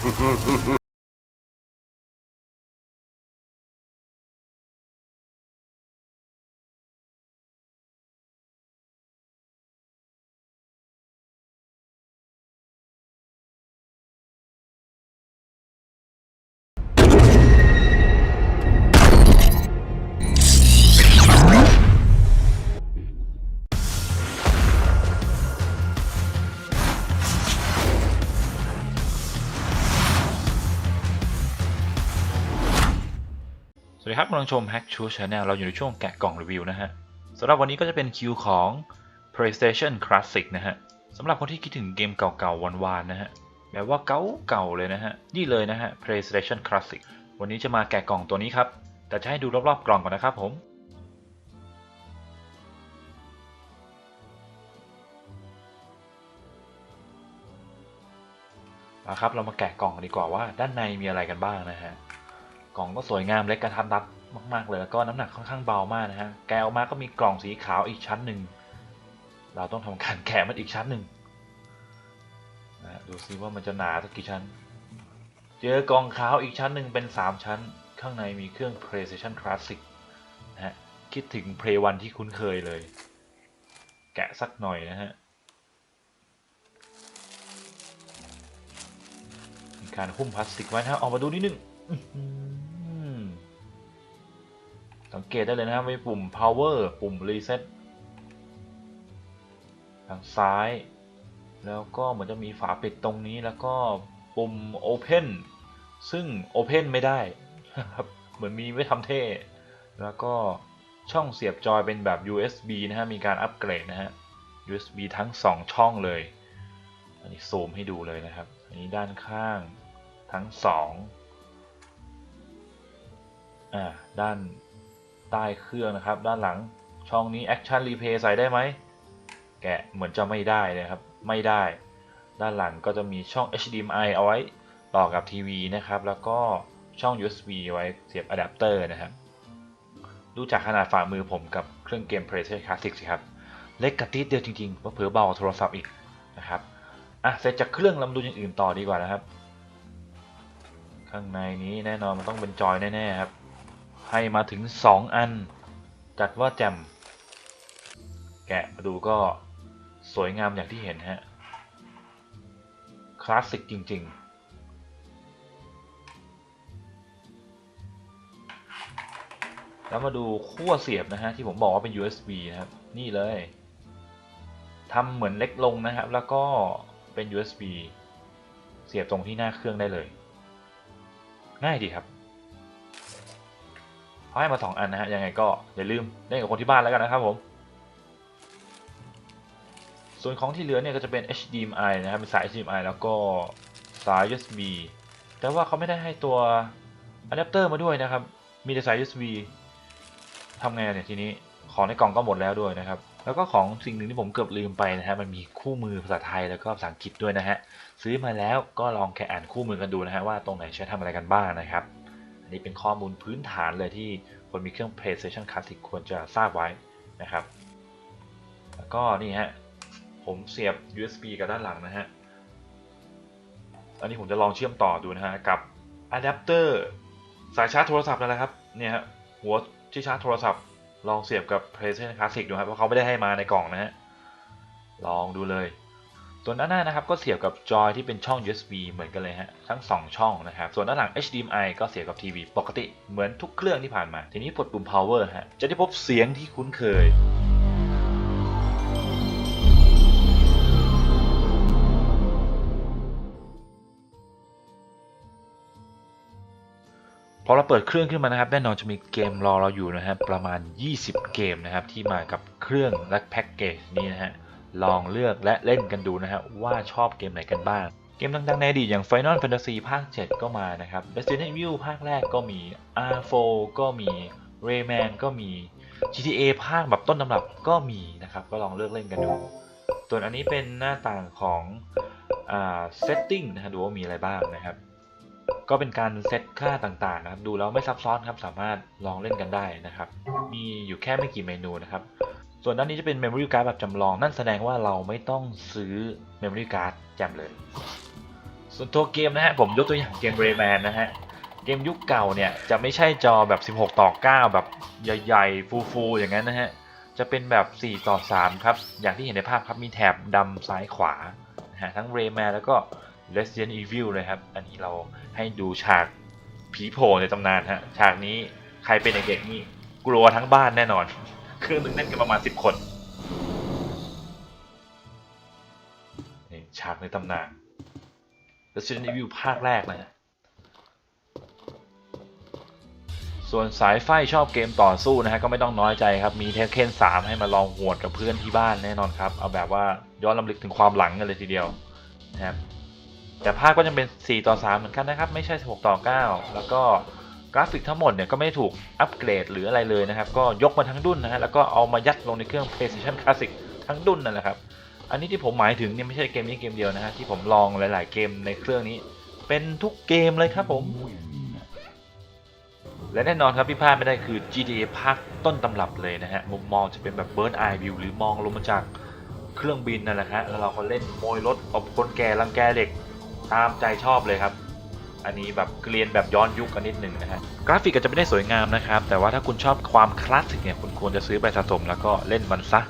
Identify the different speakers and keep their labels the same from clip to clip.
Speaker 1: Ha ha! วัสดีครับกำลังชม Hack c h u Channel เราอยู่ในช่วงแกะกล่องรีวิวนะฮะสำหรับวันนี้ก็จะเป็นคิวของ PlayStation Classic นะฮะสำหรับคนที่คิดถึงเกมเก่าๆวานๆนะฮะแบบว่าเก่าๆเลยนะฮะนี่เลยนะฮะ PlayStation Classic วันนี้จะมาแกะกล่องตัวนี้ครับ แต่จะให้ดูรอบๆกล่องก่อนนะครับผมมาครับเรามาแกะกล่องดีกว่าว่าด้านในมีอะไรกันบ้างนะฮะ กล่องก็สวยงามเล็กกระทัดรัดมาก ๆ เลยแล้วก็น้ำหนักค่อนข้างเบามากนะฮะแกะออกมาก็มีกล่องสีขาวอีกชั้นหนึ่งเราต้องทำการแกะมันอีกชั้นหนึ่งนะฮะดูซิว่ามันจะหนาสักกี่ชั้น เจอกล่องขาวอีกชั้นหนึ่งเป็น 3 ชั้น ข้างในมีเครื่อง PlayStation Classic นะฮะคิดถึง Play 1ที่คุ้นเคยเลย แกะสักหน่อยนะฮะมีการหุ้มพลาสติกไว้นะฮะออกมาดูนิดนึง สังเกตได้เลยนะครับมีปุ่ม power ปุ่ม reset ทางซ้าย แล้วก็เหมือนจะมีฝาปิดตรงนี้แล้วก็ปุ่ม open ซึ่ง open ไม่ได้ครับเหมือนมีไว้ทำเท่ แล้วก็ช่องเสียบจอยเป็นแบบ USB นะฮะ มีการอัปเกรดนะฮะ USB ทั้ง 2 ช่องเลย อันนี้ซูมให้ดูเลยนะครับ อันนี้ด้านข้างทั้งสองอ่าด้าน ใต้เครื่องนะครับ ด้านหลังช่องนี้ Action Replay ใส่ได้ไหม แกะเหมือนจะไม่ได้นะครับ ไม่ได้ ด้านหลังก็จะมีช่อง HDMI เอาไว้ต่อกับทีวีนะครับ แล้วก็ช่อง USB ไว้เสียบอะแดปเตอร์นะครับ ดูจากขนาดฝ่ามือผมกับเครื่องเกม PlayStation Classic สิครับ เล็กกระติดเดียวจริงๆว่าเผื่อเบากว่าโทรศัพท์อีกนะครับ อะ เสร็จจากเครื่องลำดูอย่างอื่นต่อดีกว่านะครับ ข้างในนี้แน่นอนมันต้องเป็นจอยแน่ๆครับ ให้มาถึง 2 อัน จัดว่าแจ่มแกะมาดูก็สวยงามอย่างที่เห็นฮะ คลาสสิกจริง ๆแล้วมาดูขั้วเสียบนะฮะที่ผมบอกว่าเป็น USB นะครับ นี่เลยทำเหมือนเล็กลงนะครับ แล้วก็เป็น USB เสียบตรงที่หน้าเครื่องได้เลย ง่ายดีครับ เขาให้มา 2 อันนะฮะยังไงก็อย่าลืมเล่นกับคนที่บ้านแล้วกันนะครับผม ส่วนของที่เหลือเนี่ยก็จะเป็น HDMI นะครับเป็นสาย HDMI แล้วก็สาย USB แต่ว่าเขาไม่ได้ให้ตัวอะแดปเตอร์มาด้วยนะครับ มีแต่สาย USB ทำไงเนี่ยทีนี้ของในกล่องก็หมดแล้วด้วยนะครับ แล้วก็ของสิ่งหนึ่งที่ผมเกือบลืมไปนะฮะมันมีคู่มือภาษาไทยแล้วก็ภาษาอังกฤษด้วยนะฮะซื้อมาแล้วก็ลองแค่อ่านคู่มือกันดูนะฮะว่าตรงไหนใช้ทำอะไรกันบ้างนะครับ อันนี้เป็นข้อมูลพื้นฐานเลยที่คนมีเครื่อง PlayStation Classic ควรจะทราบไว้นะครับ แล้วก็นี่ฮะ ผมเสียบ USB กับด้านหลังนะฮะ อันนี้ผมจะลองเชื่อมต่อดูนะฮะ กับอะแดปเตอร์สายชาร์จโทรศัพท์นั่นแหละครับ เนี่ยฮะ หัวที่ชาร์จโทรศัพท์ ลองเสียบกับ PlayStation Classic ดูครับ เพราะเขาไม่ได้ให้มาในกล่องนะฮะ ลองดูเลย ส่วนด้านหน้านะครับก็เสียบกับจอยที่เป็นช่อง USB เหมือนกันเลยฮะทั้ง 2 ช่องนะครับส่วนด้านหลัง HDMI ก็เสียบกับทีวีปกติเหมือนทุกเครื่องที่ผ่านมา ทีนี้กดปุ่ม power ฮะจะได้พบเสียงที่คุ้นเคยพอเราเปิดเครื่องขึ้นมานะครับแน่นอนจะมีเกมรอเราอยู่นะครับประมาณ 20 เกมนะครับที่มากับเครื่องและแพ็กเกจนี้นะฮะ ลองเลือกและเล่นกันดูนะฮะว่าชอบเกมไหนกันบ้าง เกมดังๆในอดีตอย่าง Final Fantasy ภาค 7 ก็มานะครับ Resident Evil ภาคแรกก็มี R4 ก็มี Rayman ก็มี GTA ภาคแบบต้นตำรับก็มีนะครับ ก็ลองเลือกเล่นกันดูส่วนอันนี้เป็นหน้าต่างของอ setting นะฮะดูว่ามีอะไรบ้างนะครับ ก็เป็นการเซตค่าต่างๆนะครับ ดูแล้วไม่ซับซ้อนครับ สามารถลองเล่นกันได้นะครับ มีอยู่แค่ไม่กี่เมนูนะครับ ส่วนด้านนี้จะเป็น Memory Card แบบจำลอง นั่นแสดงว่าเราไม่ต้องซื้อ Memory Card แจมเลย ส่วนตัวเกมนะฮะ ผมยกตัวอย่างเกม Rayman นะฮะ เกมยุคเก่าเนี่ย จะไม่ใช่จอแบบ 16 ต่อ 9 แบบใหญ่ๆ ฟูๆ อย่างนั้นนะฮะ จะเป็นแบบ 4 ต่อ 3 ครับ อย่างที่เห็นในภาพครับ มีแถบดำซ้ายขวานะฮะทั้ง Rayman แล้วก็ Resident Evil เลยครับ อันนี้เราให้ดูฉากผีโผล่ในตำนานฮะ ฉากนี้ใครเป็นเด็กๆนี่กลัวทั้งบ้านแน่นอน เครื่องหนึ่งเล่นกันประมาณ10คนนี่ฉากในตำนาน Resident Evil ภาคแรกเลยนะส่วนสายไฟชอบเกมต่อสู้นะฮะก็ไม่ต้องน้อยใจครับ มีเทคเคน3ให้มาลองหวดกับเพื่อนที่บ้านแน่นอนครับ เอาแบบว่าย้อนลำลึกถึงความหลังกันเลยทีเดียวนะครับแต่ภาคก็ยังเป็น 4 ต่อ 3 เหมือนกันนะครับ ไม่ใช่6ต่อ 9 แล้วก็ กราฟิกทั้งหมดเนี่ยก็ไม่ได้ถูกอัปเกรดหรืออะไรเลยนะครับ ก็ยกมาทั้งดุนนะฮะแล้วก็เอามายัดลงในเครื่อง PlayStation Classic ทั้งดุนนั่นแหละครับ อันนี้ที่ผมหมายถึงเนี่ยไม่ใช่เกมนี้เกมเดียวนะฮะที่ผมลองหลาย ๆ เกมในเครื่องนี้ เป็นทุกเกมเลยครับผม และแน่นอนครับที่พลาดไม่ได้คือ GTA ภาคต้นตำรับเลยนะฮะมุมมองจะเป็นแบบ Bird Eye View หรือมองลงมาจากเครื่องบินนั่นแหละฮะแล้วเราก็เล่นโมยรถอาคนแก่รังแกเด็กตามใจชอบเลยครับ อันนี้แบบเกลียนแบบย้อนยุคกันนิดหนึ่งนะฮะกราฟิกก็จะไม่ได้สวยงามนะครับ แต่ว่าถ้าคุณชอบความคลาสสิกเนี่ยคุณควรจะซื้อไปสะสมแล้วก็เล่นมันซะ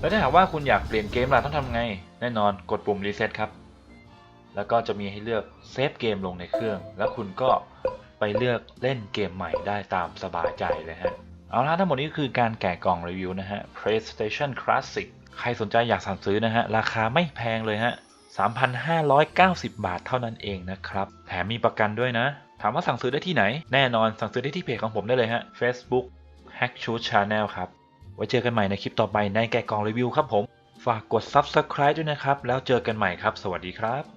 Speaker 1: แล้วถ้าหากว่าคุณอยากเปลี่ยนเกมล่ะต้องทำไง แน่นอนกดปุ่มรีเซ็ตครับ แล้วก็จะมีให้เลือกเซฟเกมลงในเครื่อง แล้วคุณก็ไปเลือกเล่นเกมใหม่ได้ตามสบายใจเลยฮะ เอาละทั้งหมดนี้คือการแกะกล่องรีวิวนะฮะ PlayStation Classic ใครสนใจอยากสั่งซื้อนะฮะ ราคาไม่แพงเลยฮะ 3,590 บาทเท่านั้นเองนะครับ แถมมีประกันด้วยนะ ถามว่าสั่งซื้อได้ที่ไหน แน่นอนสั่งซื้อได้ที่เพจของผมได้เลยฮะ Facebook Hackshoot Channel ครับ ไว้เจอกันใหม่ในคลิปต่อไปในแกะกล่องรีวิวครับผม ฝากกด Subscribe ด้วยนะครับ แล้วเจอกันใหม่ครับ สวัสดีครับ